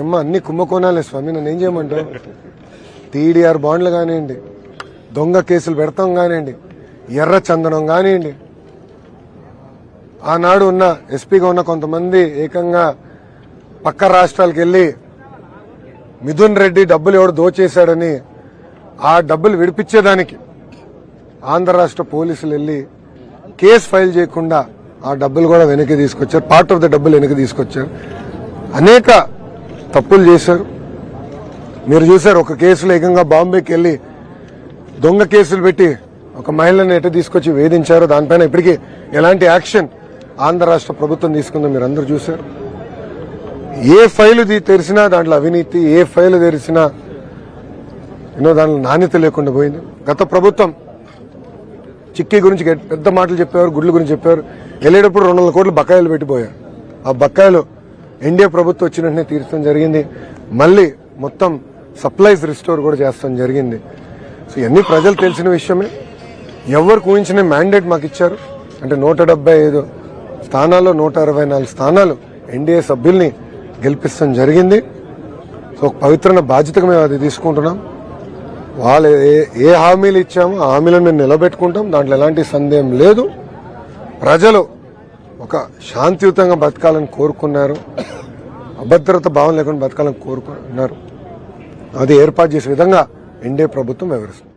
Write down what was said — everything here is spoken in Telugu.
ఏమ్మా అన్ని కుంభకోణాలే స్వామి నన్ను ఏం చేయమంటావు? టీడీఆర్ బాండ్లు కానివ్వండి దొంగ కేసులు పెడతాం కానివ్వండి ఎర్ర చందనం కానివ్వండి. ఆనాడు ఉన్న ఎస్పీగా ఉన్న కొంతమంది ఏకంగా పక్క రాష్ట్రాలకు వెళ్ళి మిథున్ రెడ్డి డబ్బులు ఎవడు దోచేశాడని ఆ డబ్బులు విడిపించేదానికి ఆంధ్ర రాష్ట్ర పోలీసులు వెళ్ళి కేసు ఫైల్ చేయకుండా ఆ డబ్బులు కూడా వెనక్కి తీసుకొచ్చారు పార్ట్ ఆఫ్ ద డబ్బులు వెనక్కి తీసుకొచ్చారు. అనేక తప్పులు చేశారు. మీరు చూశారు ఒక కేసులో ఏకంగా బాంబేకి వెళ్ళి దొంగ కేసులు పెట్టి ఒక మహిళను ఎటు తీసుకొచ్చి వేధించారు దానిపైన ఇప్పటికీ ఎలాంటి యాక్షన్ ఆంధ్ర రాష్ట్ర ప్రభుత్వం తీసుకుందో మీరు అందరు చూశారు. ఏ ఫైలు తెరిచినా దాంట్లో అవినీతి ఏ ఫైలు తెరిచినా ఎన్నో దాంట్లో నాణ్యత లేకుండా పోయింది. గత ప్రభుత్వం చిక్కీ గురించి పెద్ద మాటలు చెప్పారు గుడ్ల గురించి చెప్పారు వెళ్ళేటప్పుడు రెండు వందల కోట్లు బకాయిలు పెట్టిపోయారు. ఆ బకాయిలు ఎన్డీఏ ప్రభుత్వం వచ్చిన వెంటనే తీర్చడం జరిగింది. మళ్ళీ మొత్తం సప్లైస్ రిస్టోర్ కూడా చేస్తాం జరిగింది. సో ఇవన్నీ ప్రజలు తెలిసిన విషయమే. ఎవరికి ఊహించిన మ్యాండేట్ మాకు ఇచ్చారు. అంటే నూట డెబ్బై ఐదు స్థానాల్లో నూట అరవై నాలుగు స్థానాలు ఎన్డీఏ సభ్యుల్ని గెలిపిస్తాం జరిగింది. సో ఒక పవిత్రమైన బాధ్యతగా మేము అది తీసుకుంటున్నాం. వాళ్ళు ఏ ఏ హామీలు ఇచ్చామో ఆ హామీలను మేము నిలబెట్టుకుంటాం. దాంట్లో ఎలాంటి సందేహం లేదు. ప్రజలు ఒక శాంతియుతంగా బతకాలని కోరుకున్నారు. అభద్రత భావం లేకుండా బతకాలని కోరుకున్నారు. అది ఏర్పాటు చేసే విధంగా ఎన్డీఏ ప్రభుత్వం వివరిస్తుంది